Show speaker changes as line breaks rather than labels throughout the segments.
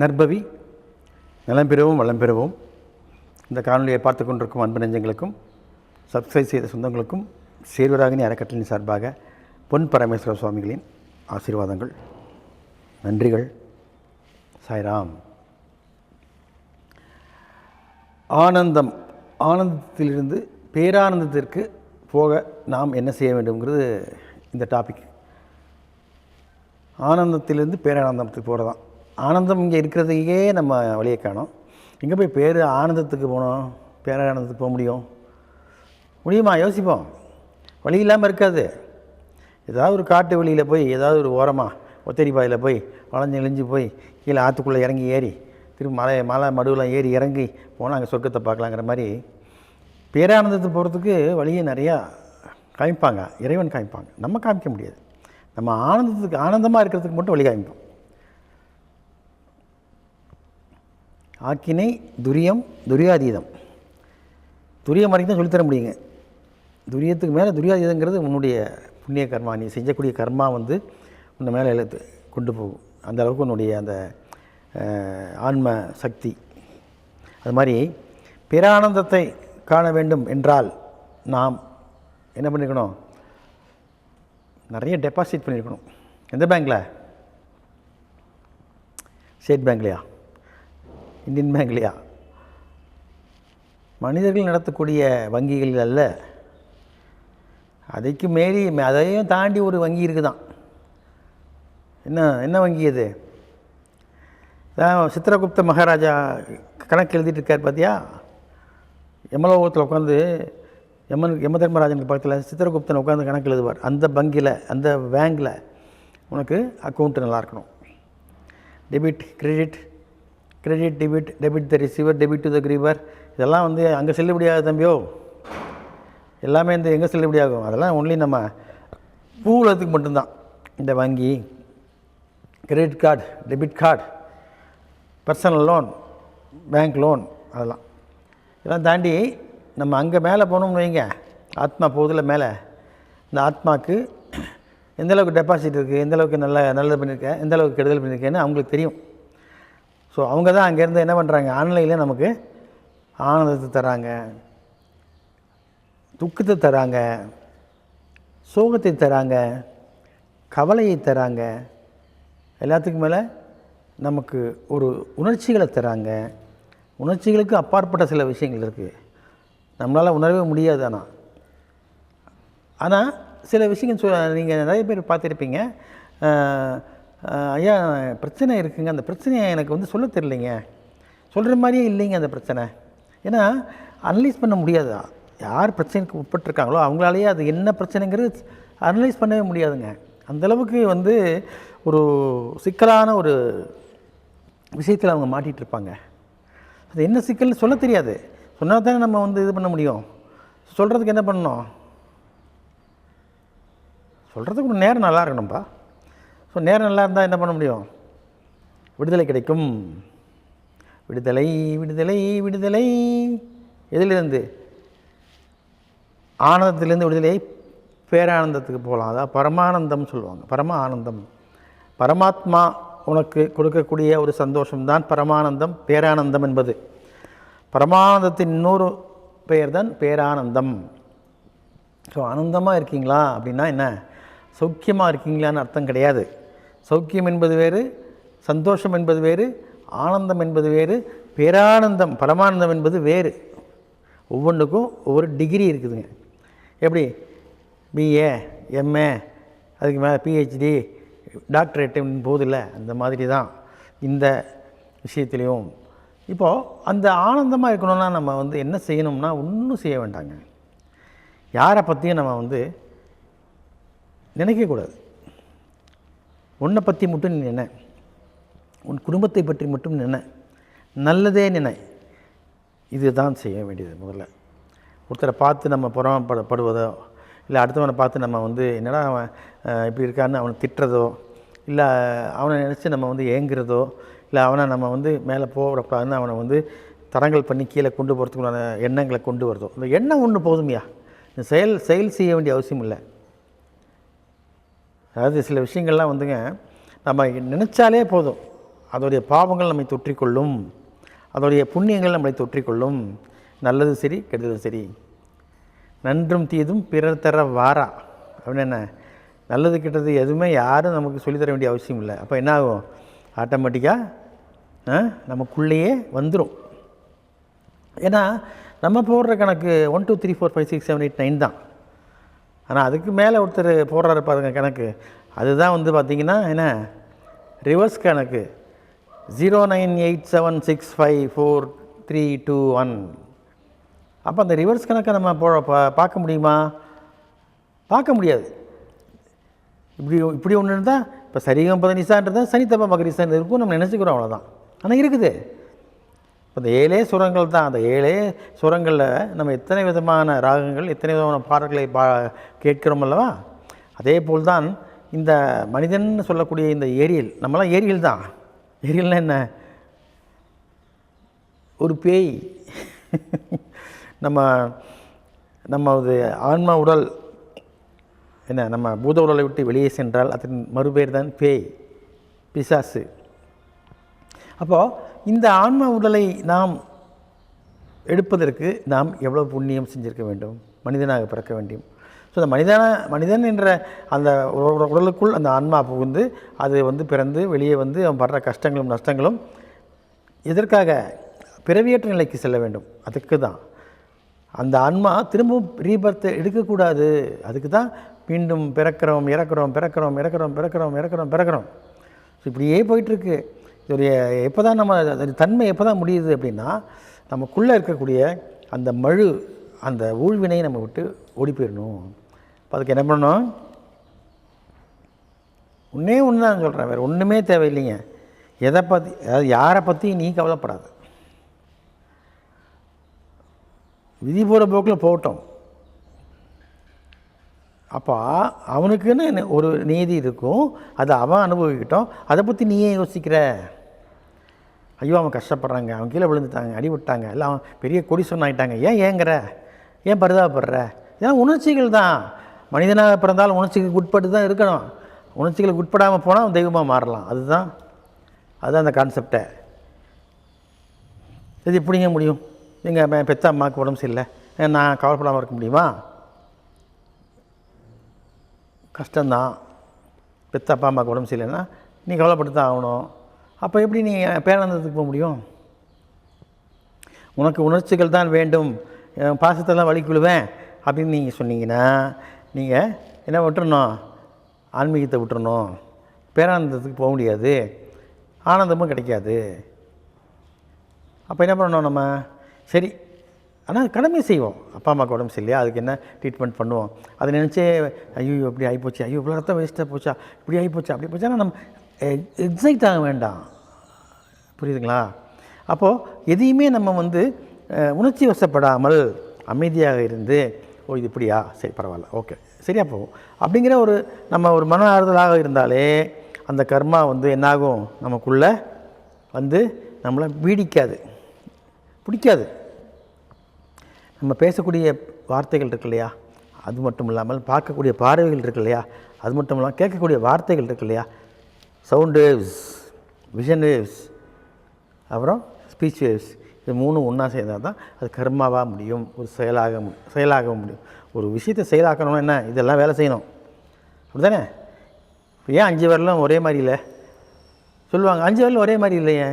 நற்பவி நலம் பெறவும் வளம் பெறவும். இந்த காணொலியை பார்த்து கொண்டிருக்கும் அன்பு நெஞ்சங்களுக்கும் சப்ஸ்கிரைப் செய்த சொந்தங்களுக்கும் சேர்வராகினி அறக்கட்டளையின் சார்பாக பொன் பரமேஸ்வர சுவாமிகளின் ஆசீர்வாதங்கள் நன்றிகள். சாய்ராம். ஆனந்தம் ஆனந்தத்திலிருந்து பேரானந்தத்திற்கு போக நாம் என்ன செய்ய வேண்டும்ங்கிறது இந்த டாபிக் ஆனந்தத்திலிருந்து பேரானந்தத்துக்கு போகிறதான் ஆனந்தம் இங்கே இருக்கிறதுக்கே நம்ம வழியை காணோம். எங்கே போய் பேர் ஆனந்தத்துக்கு போனோம் பேரானந்தத்துக்கு போக முடியும்? முடியுமா? யோசிப்போம். வழி இல்லாமல் இருக்காது. ஏதாவது ஒரு காட்டு வழியில் போய் ஏதாவது ஒரு ஓரமாக ஒத்தடி பாதையில் போய் வளைஞ்சு இழிஞ்சு போய் கீழே ஆற்றுக்குள்ளே இறங்கி ஏறி திரும்ப மலை மலை மடுவில் ஏறி இறங்கி போனால் அங்கே சொர்க்கத்தை பார்க்கலாங்கிற மாதிரி பேரானந்தத்துக்கு போகிறதுக்கு வழியை நிறையா காமிப்பாங்க. இறைவன் காமிப்பாங்க. நம்ம காமிக்க முடியாது. நம்ம ஆனந்தத்துக்கு ஆனந்தமாக இருக்கிறதுக்கு மட்டும் வழி காமிப்போம். ஆக்கினை துரியம் துரியாதீதம். துரியம் வரைக்கும் தான் சொல்லித்தர முடியுங்க. துரியத்துக்கு மேலே துரியாதீதங்கிறது உன்னுடைய புண்ணிய கர்மா. நீ செஞ்சக்கூடிய கர்மா வந்து உன்னை மேலே இழுத்து கொண்டு போகும். அந்த அளவுக்கு உன்னுடைய அந்த ஆன்ம சக்தி. அது மாதிரி பேரானந்தத்தை காண வேண்டும் என்றால் நாம் என்ன பண்ணியிருக்கணும் நிறைய டெபாசிட் பண்ணியிருக்கணும் எந்த பேங்க்கில் ஸ்டேட் பேங்க்லையா இந்தியன் பேங்க்லையா மனிதர்கள் நடத்தக்கூடிய வங்கிகள் அல்ல. அதைக்கு மீறி அதையும் தாண்டி ஒரு வங்கி இருக்குதான். என்ன என்ன வங்கி அது? சித்திரகுப்த மகாராஜா கணக்கு எழுதிட்டு இருக்கார் பார்த்தியா யமலோகத்தில் உட்காந்து யமன் யம தர்மராஜனுக்கு பக்கத்தில் சித்திரகுப்தன் உட்காந்து கணக்கு எழுதுவார். அந்த வங்கியில் அந்த பேங்கில் உனக்கு அக்கௌண்ட்டு நல்லா இருக்கணும். Debit credit credit debit debit the receiver debit to the giver இதெல்லாம் வந்து அங்கே செல்லுபடியாகுது தம்பியோ. எல்லாமே இந்த எங்கே செல்லுபடியாகும்? அதெல்லாம் ஒன்லி நம்ம பூலத்துக்கு மட்டும்தான். இந்த வங்கி credit card debit card personal loan bank loan அதெல்லாம். இதெல்லாம் தாண்டி நம்ம அங்கே மேலே போனோம்னு வைங்க. ஆத்மா போகுதில் மேலே. இந்த ஆத்மாக்கு எந்தளவுக்கு டெபாசிட் இருக்குது எந்த அளவுக்கு நல்ல நல்லது பண்ணியிருக்கேன் எந்தளவுக்கு கெடுதல் பண்ணியிருக்கேன்னு அவங்களுக்கு தெரியும். ஸோ அவங்க தான் அங்கேருந்து என்ன பண்ணுறாங்க ஆன்லைனில் நமக்கு ஆனந்தத்தை தராங்க. துக்கத்தை தராங்க. சோகத்தை தராங்க. கவலையை தராங்க. எல்லாத்துக்கும் மேலே நமக்கு ஒரு உணர்ச்சிகளை தராங்க. உணர்ச்சிகளுக்கு அப்பாற்பட்ட சில விஷயங்கள் இருக்குது நம்மளால் உணரவே முடியாது ஆனால் ஆனால் சில விஷயங்கள் சொ நீங்கள் நிறைய பேர் பார்த்துருப்பீங்க. ஐயா பிரச்சனை இருக்குங்க. அந்த பிரச்சனையை எனக்கு வந்து சொல்ல தெரியலைங்க. சொல்கிற மாதிரியே இல்லைங்க அந்த பிரச்சனை. ஏன்னா அனலைஸ் பண்ண முடியாது. யார் பிரச்சனைக்கு உட்பட்டிருக்காங்களோ அவங்களாலேயே அது என்ன பிரச்சனைங்கிறது அனலைஸ் பண்ணவே முடியாதுங்க. அந்தளவுக்கு வந்து ஒரு சிக்கலான ஒரு விஷயத்தில் அவங்க மாட்டிகிட்டு இருப்பாங்க. அது என்ன சிக்கல்னு சொல்ல தெரியாது. சொன்னால் தானே நம்ம வந்து இது பண்ண முடியும். சொல்கிறதுக்கு என்ன பண்ணணும்? சொல்கிறதுக்கு ஒரு நேரம் நல்லா இருக்கணும்ப்பா ஸோ நேரம் நல்லா இருந்தால் என்ன பண்ண முடியும்? விடுதலை கிடைக்கும். விடுதலை விடுதலை விடுதலை. எதிலிருந்து? ஆனந்தத்திலேருந்து விடுதலை பேரானந்தத்துக்கு போகலாம். அதாவது பரமானந்தம் சொல்லுவாங்க. பரம ஆனந்தம் பரமாத்மா உனக்கு கொடுக்கக்கூடிய ஒரு சந்தோஷம்தான் பரமானந்தம் பேரானந்தம் என்பது. பரமானந்தத்தின் இன்னொரு பெயர் தான் பேரானந்தம். ஸோ ஆனந்தமாக இருக்கீங்களா அப்படின்னா என்ன? சௌக்கியமாக இருக்கீங்களான்னு அர்த்தம் கிடையாது. சௌக்கியம் என்பது வேறு சந்தோஷம் என்பது வேறு ஆனந்தம் என்பது வேறு பேரானந்தம் பரமானந்தம் என்பது வேறு. ஒவ்வொன்றுக்கும் ஒவ்வொரு டிகிரி இருக்குதுங்க. எப்படி? பிஏ எம்ஏ அதுக்கு மேலே பிஹெச்டி டாக்டரேட்டு போதில்லை அந்த மாதிரி தான் இந்த விஷயத்துலேயும். இப்போது அந்த ஆனந்தமாக இருக்கணும்னா நம்ம வந்து என்ன செய்யணும்னா ஒன்றும் செய்ய வேண்டாங்க. யாரை பற்றியும் நம்ம வந்து நினைக்கக்கூடாது. உன்னை பற்றி மட்டும் நீ நினை. உன் குடும்பத்தை பற்றி மட்டும் நினை. நல்லதே நினை. இதுதான் செய்ய வேண்டியது முதல்ல. ஒருத்தரை பார்த்து நம்ம புறமப்பட படுவதோ இல்லை அடுத்தவனை பார்த்து நம்ம வந்து என்னடா அவன் இப்படி இருக்கான்னு அவனை திட்டுறதோ இல்லை அவனை நினச்சி நம்ம வந்து ஏங்குறதோ இல்லை அவனை நம்ம வந்து மேலே போகக்கூடாதுன்னு அவனை வந்து தடங்கள் பண்ணி கீழே கொண்டு போகிறதுக்குள்ளான எண்ணங்களை கொண்டு வரதோ. இந்த எண்ணம் ஒன்று போதுமையா. செயல் செயல் செய்ய வேண்டிய அவசியம் இல்லை. அதாவது சில விஷயங்கள்லாம் வந்துங்க நம்ம நினச்சாலே போதும். அதோடைய பாவங்கள் நம்மை தொற்றிக்கொள்ளும். அதோடைய புண்ணியங்கள் நம்மளை தொற்றிக்கொள்ளும். நல்லது சரி கெடுதலும் சரி. நன்றும் தீதும் பிறர் தர வாரா. அப்படின்னு என்ன? நல்லது கெட்டது எதுவுமே யாரும் நமக்கு சொல்லித்தர வேண்டிய அவசியம் இல்லை. அப்போ என்ன ஆகும்? ஆட்டோமேட்டிக்காக நமக்குள்ளேயே வந்துடும் ஏன்னா நம்ம போடுற கணக்கு one two three four five six seven eight nine தான். ஆனால் அதுக்கு மேலே ஒருத்தர் போடுறாரு பாருங்க கணக்கு. அதுதான் வந்து பார்த்திங்கன்னா என்ன? ரிவர்ஸ் கணக்கு. Zero nine eight seven six five four three two one. அப்போ அந்த ரிவர்ஸ் கணக்கை நம்ம போ பார்க்க முடியுமா? பார்க்க முடியாது. இப்படி இப்படி ஒன்று இருந்தால் இப்போ சரிகம் பதனிசான்றது சனித்தப்ப மகரிசான் இருக்கும். நம்ம நினச்சிக்கிறோம் அவ்வளோதான் ஆனால் இருக்குது. இப்போ இந்த ஏழே சுரங்கள் தான். அந்த ஏழே சுரங்களில் நம்ம எத்தனை விதமான ராகங்கள் எத்தனை விதமான பாடல்களை பா கேட்கிறோம் அல்லவா? அதே போல் தான் இந்த மனிதன் சொல்லக்கூடிய இந்த ஏரியல் நம்மளாம் ஏரியல் தான். ஏரியல்னால் என்ன? ஒரு பேய். நம்ம நம்ம அது ஆன்மா உடல் என்ன நம்ம பூத உடலை விட்டு வெளியே சென்றால் அதன் மறுபேர் தான் பேய் பிசாசு. அப்போது இந்த ஆன்ம உடலை நாம் எடுப்பதற்கு நாம் எவ்வளோ புண்ணியம் செஞ்சிருக்க வேண்டும்? மனிதனாக பிறக்க வேண்டும். ஸோ அந்த மனிதன மனிதன் என்ற அந்த உடலுக்குள் அந்த ஆன்மா புகுந்து அது வந்து பிறந்து வெளியே வந்து அவன் படுற கஷ்டங்களும் நஷ்டங்களும் எதற்காக? பிறவியற்ற நிலைக்கு செல்ல வேண்டும். அதுக்கு தான். அந்த ஆன்மா திரும்பவும் ரீபர்த்தை எடுக்கக்கூடாது. அதுக்கு தான் மீண்டும் பிறக்கிறோம் இறக்குறோம் பிறக்கிறோம் இறக்குறோம் பிறக்கிறோம் இறக்குறோம் பிறக்கிறோம். ஸோ இப்படியே போயிட்டுருக்கு இதோடைய எப்போ தான் நம்ம அது தன்மை எப்போ தான் முடியுது அப்படின்னா நமக்குள்ளே இருக்கக்கூடிய அந்த மழு அந்த ஊழ்வினை நம்ம விட்டு ஓடி போயிடணும். அப்போ அதுக்கு என்ன பண்ணணும்? ஒன்றே ஒன்று தான் சொல்கிறேன் வேறு ஒன்றுமே தேவையில்லைங்க. எதை பற்றி அதாவது யாரை பற்றி நீ கவலைப்படாது. விதி போகிற போக்கில் போகட்டும். அப்போ அவனுக்குன்னு ஒரு நீதி இருக்கும். அதை அவன் அனுபவிக்கிட்டோம். அதை பற்றி நீ ஏன் யோசிக்கிற? ஐயோ அவன் கஷ்டப்படுறாங்க. அவன் கீழே விழுந்துட்டாங்க அடி விட்டாங்க. இல்லை அவன் பெரிய கொடி சொன்னாயிட்டாங்க ஏன் ஏங்குற? ஏன் பரிதாபப்படுற? இதெல்லாம் உணர்ச்சிகள் தான். மனிதனாக பிறந்தாலும் உணர்ச்சிக்கு உட்பட்டு தான் இருக்கணும். உணர்ச்சிகளுக்கு உட்படாமல் போனால் அவன் தெய்வமாக மாறலாம். அதுதான் அதுதான் அந்த கான்செப்டை இது எப்படிங்க முடியும்? எங்கள் பெத்த அம்மாவுக்கு உடம்பு சரியில்லை. ஏன் நான் கவலைப்படாமல் இருக்க முடியுமா? கஷ்டம்தான். பெத்த அப்பா அம்மாவுக்கு உடம்பு சரியில்லைன்னா நீ கவலைப்பட்டு தான் ஆகணும். அப்போ எப்படி நீ பேரானந்தத்துக்கு போக முடியும்? உனக்கு உணர்ச்சிகள் தான் வேண்டும். பாசத்தை பாசத்தெல்லாம் வலிக்குழுவேன் அப்படின்னு நீங்கள் சொன்னீங்கன்னா நீங்கள் என்ன விட்டுறணும்? ஆன்மீகத்தை விட்டுறணும். பேரானந்தத்துக்கு போக முடியாது. ஆனந்தமும் கிடைக்காது. அப்போ என்ன பண்ணணும் நம்ம? சரி ஆனால் கடமை செய்வோம். அப்பா அம்மாவுக்கு உடம்பு சரியில்லையா? அதுக்கு என்ன ட்ரீட்மெண்ட் பண்ணுவோம்? அதை நினச்சே ஐயோ இப்படி ஆகிப்போச்சு ஐயோ இவ்வளோ ரத்தம் வேஸ்ட்டாக போச்சா? இப்படி ஆகிப்போச்சா அப்படி போச்சா நம்ம எக்ஸைட் ஆக வேண்டாம். புரியுதுங்களா? அப்போது எதையுமே நம்ம வந்து உணர்ச்சி வசப்படாமல் அமைதியாக இருந்து ஓ இது இப்படியா? சரி பரவாயில்ல ஓகே சரியா போகும். அப்படிங்கிற ஒரு நம்ம ஒரு மன ஆறுதலாக இருந்தாலே அந்த கர்மா வந்து என்னாகும்? நமக்குள்ளே வந்து நம்மளை பீடிக்காது. பிடிக்காது. நம்ம பேசக்கூடிய வார்த்தைகள் இருக்கு இல்லையா? அது மட்டும் இல்லாமல் பார்க்கக்கூடிய பார்வைகள் இருக்கு இல்லையா? அது மட்டும் இல்லாமல் கேட்கக்கூடிய வார்த்தைகள் இருக்கு இல்லையா? சவுண்ட் வேவ்ஸ் விஷன் வேவ்ஸ் அப்புறம் ஸ்பீச் வேவ்ஸ் இது மூணும் ஒன்றா சேர்ந்தால் தான் அது கர்மாவாக முடியும் ஒரு செயலாக மு- செயலாக முடியும். ஒரு விஷயத்தை செயலாக்கணும்னா என்ன? இதெல்லாம் வேலை செய்யணும். அப்படிதானே இப்போ ஏன் அஞ்சு வரலாம் ஒரே மாதிரி இல்லை? சொல்லுவாங்க அஞ்சு வரலாம் ஒரே மாதிரி இல்லையே.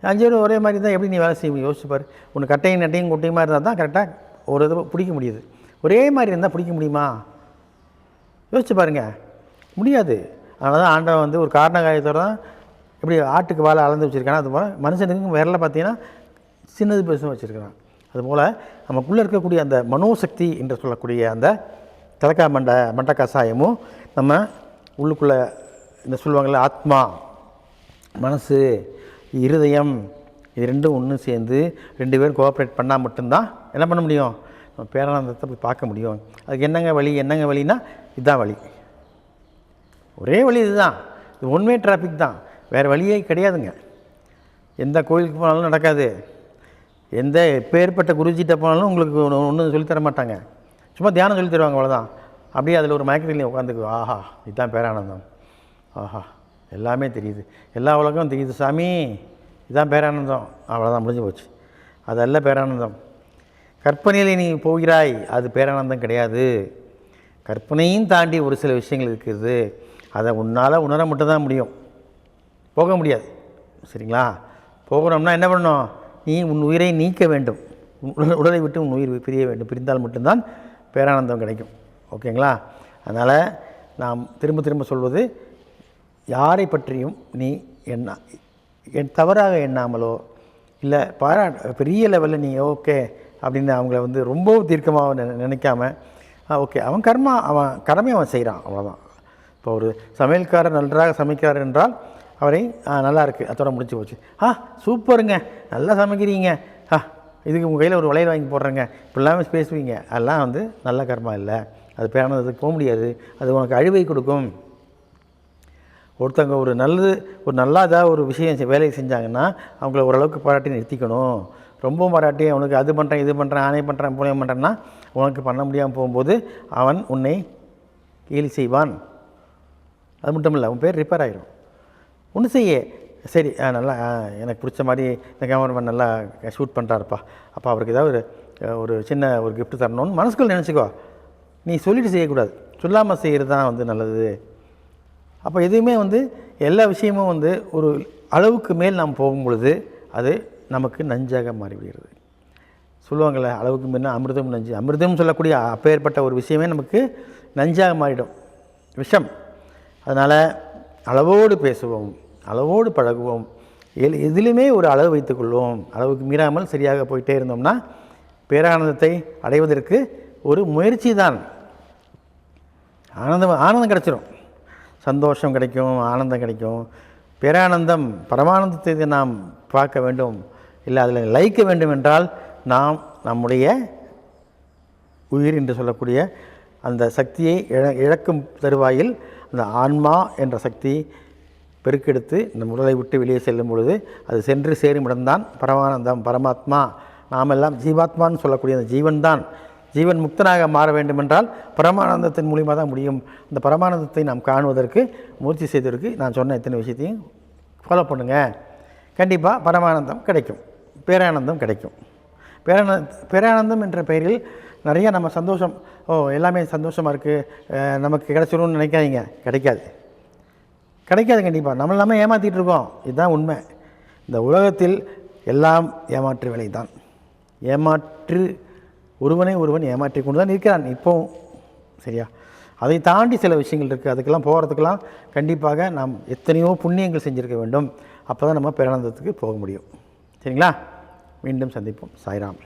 அஞ்சு வரலாம் ஒரே மாதிரி தான் எப்படி நீ வேலை செய்ய முடியும் யோசிச்சு ஒன்று கட்டையும் நட்டையும் குட்டையுமா இருந்தால் தான் கரெக்டாக ஒரு இது பிடிக்க முடியுது. ஒரே மாதிரி இருந்தால் பிடிக்க முடியுமா? யோசிச்சு பாருங்க. முடியாது. அதனால தான் ஆண்டவன் வந்து ஒரு காரண காரியத்தோட தான் எப்படி ஆட்டுக்கு வாழை அளந்து வச்சுருக்கானா அது போல் மனுஷனுக்கு விரல பார்த்தீங்கன்னா சின்னது பெருசும் வச்சுருக்கிறான். அதுபோல் நமக்குள்ளே இருக்கக்கூடிய அந்த மனோசக்தி என்று சொல்லக்கூடிய அந்த தலக்கா மண்ட மண்ட கசாயமும் நம்ம உள்ளுக்குள்ளே இந்த சொல்லுவாங்கள்ல ஆத்மா மனசு இருதயம் இது ரெண்டும் ஒன்று சேர்ந்து ரெண்டு பேரும் கோஆப்ரேட் பண்ணால் மட்டும்தான் என்ன பண்ண முடியும்? நம்ம பேரானந்தத்தை போய் பார்க்க முடியும். அதுக்கு என்னங்க வழி என்னங்க வழின்னா இதுதான் வழி. ஒரே வழி இதுதான். இது ஒன்வே டிராஃபிக் தான். வேறு வழியே கிடையாதுங்க. எந்த கோயிலுக்கு போனாலும் நடக்காது. எந்த பேர்பட்ட குருஜிகிட்ட போனாலும் உங்களுக்கு ஒன்றும் சொல்லித் தர மாட்டாங்க. சும்மா தியானம் சொல்லித் தருவாங்க அவ்வளோதான் அப்படியே அதில் ஒரு மயக்கத்தில் உட்காந்துக்கு ஆஹா இதுதான் பேரானந்தம். ஆஹா எல்லாமே தெரியுது. எல்லா உலகம் தெரியுது சாமி இதுதான் பேரானந்தம். அவ்வளோதான் முடிஞ்சு போச்சு. அதல்ல பேரானந்தம். கற்பனையில் நீ போகிறாய் அது பேரானந்தம் கிடையாது. கற்பனையும் தாண்டி ஒரு சில விஷயங்கள் இருக்குது அதை உன்னால் உணர மட்டும்தான் முடியும். போக முடியாது. சரிங்களா? போகணும்னா என்ன பண்ணணும்? நீ உன் உயிரை நீக்க வேண்டும். உன் உடல் உடலை விட்டு உன் உயிர் பிரிய வேண்டும். பிரிந்தால் மட்டும்தான் பேரானந்தம் கிடைக்கும். ஓகேங்களா? அதனால் நாம் திரும்ப திரும்ப சொல்வது யாரை பற்றியும் நீ எண்ணா என் தவறாக எண்ணாமலோ இல்லை பாரா பெரிய லெவலில் நீ ஓகே அப்படின்னு அவங்கள வந்து ரொம்ப தீர்க்கமாக நினை- நினைக்காம ஓகே அவன் கர்மா அவன் கடமை அவன் செய்கிறான் அவ்வளோதான் இப்போ ஒரு சமையல்காரர் நன்றாக சமைக்கிறார் என்றால் அவரை "ஆ, நல்லா இருக்குது அதோட முடிச்சு போச்சு. ஆ சூப்பருங்க. நல்லா சமைக்கிறீங்க. ஆ இதுக்கு உங்கள் கையில் ஒரு வளையல் வாங்கி போடுறேங்க. இப்படிலாம் பேசுவீங்க. அதெல்லாம் வந்து நல்ல கர்மா இல்லை. அது பேரானதுக்கு போக முடியாது. அது உனக்கு அழிவை கொடுக்கும். ஒருத்தவங்க ஒரு நல்லது ஒரு நல்லா ஏதாவது ஒரு விஷயம் வேலையை செஞ்சாங்கன்னா அவங்கள ஓரளவுக்கு பாராட்டி நிறுத்திக்கணும். ரொம்ப பாராட்டி அவனுக்கு அது பண்ணுறேன் இது பண்ணுறேன் ஆணை பண்ணுறேன் பூனை பண்ணுறேன்னா உனக்கு பண்ண முடியாமல் போகும்போது அவன் உன்னை கேலி செய்வான். அது மட்டும் இல்லை அவன் பேர் ரிப்பேர் ஆகிரும் ஒன்று செய்ய. சரி ஆ, நல்லா எனக்கு பிடிச்ச மாதிரி இந்த கேமராமேன் நல்லா ஷூட் பண்ணுறாருப்பா அப்போ அவருக்கு ஏதாவது ஒரு ஒரு சின்ன ஒரு கிஃப்ட் தரணும்னு மனசுக்குள்ள நினச்சிக்கோ. நீ சொல்லிட்டு செய்யக்கூடாது. சொல்லாமல் செய்கிறது தான் வந்து நல்லது. அப்போ எதுவுமே வந்து எல்லா விஷயமும் வந்து ஒரு அளவுக்கு மேல் நாம் போகும் பொழுது அது நமக்கு நஞ்சாக மாறிவிடுகிறது. சொல்லுவாங்கள்ல அளவுக்கு மேலே அமிர்தம் நஞ்சு. அமிர்தம் சொல்லக்கூடிய அப்பேற்பட்ட ஒரு விஷயமே நமக்கு நஞ்சாக மாறிடும். விஷம். அதனால் அளவோடு பேசுவோம். அளவோடு பழகுவோம். எல் எதிலுமே ஒரு அளவு வைத்துக்கொள்வோம். அளவுக்கு மீறாமல் சரியாக போயிட்டே இருந்தோம்னா பேரானந்தத்தை அடைவதற்கு ஒரு முயற்சி தான் ஆனந்தம் ஆனந்தம் கிடச்சிரும். சந்தோஷம் கிடைக்கும் ஆனந்தம் கிடைக்கும். பேரானந்தம் பரமானந்தத்தை நாம் பார்க்க வேண்டும். இல்லை அதில் லயிக்க வேண்டும் என்றால் நாம் நம்முடைய உயிர் என்று சொல்லக்கூடிய அந்த சக்தியை இழ இழக்கும் தருவாயில் அந்த ஆன்மா என்ற சக்தி பெருக்கெடுத்து இந்த உடலை விட்டு வெளியே செல்லும் பொழுது அது சென்று சேரும் இடம்தான். பரமானந்தம் பரமாத்மா. நாமெல்லாம் ஜீவாத்மான்னு சொல்லக்கூடிய அந்த ஜீவன் தான் ஜீவன் முக்தனாக மாற வேண்டுமென்றால் பரமானந்தத்தின் மூலியமாக தான் முடியும். அந்த பரமானந்தத்தை நாம் காணுவதற்கு முயற்சி செய்வதற்கு நான் சொன்ன இத்தனை விஷயத்தையும் ஃபாலோ பண்ணுங்கள் கண்டிப்பாக பரமானந்தம் கிடைக்கும். பேரானந்தம் கிடைக்கும். பேரானந்த பேரானந்தம் என்ற பெயரில் நிறைய நம்ம சந்தோஷம் ஓ எல்லாமே சந்தோஷமாக இருக்குது நமக்கு கிடைச்சிரும்னு நினைக்காதீங்க. கிடைக்காது. கிடைக்காது கண்டிப்பாக நம்ம எல்லாமே ஏமாற்றிட்டு இருக்கோம். இதுதான் உண்மை. இந்த உலகத்தில் எல்லாம் ஏமாற்று வேலை தான் ஏமாற்று ஒருவனை ஒருவன் ஏமாற்றி கொண்டு தான் இருக்கிறான். இப்போவும் சரியா? அதை தாண்டி சில விஷயங்கள் இருக்குது அதுக்கெல்லாம் போகிறதுக்கெல்லாம் கண்டிப்பாக நாம் எத்தனையோ புண்ணியங்கள் செஞ்சுருக்க வேண்டும். அப்போ தான் நம்ம பேரானந்தத்துக்கு போக முடியும். சரிங்களா? மீண்டும் சந்திப்போம். சாய்ராம்.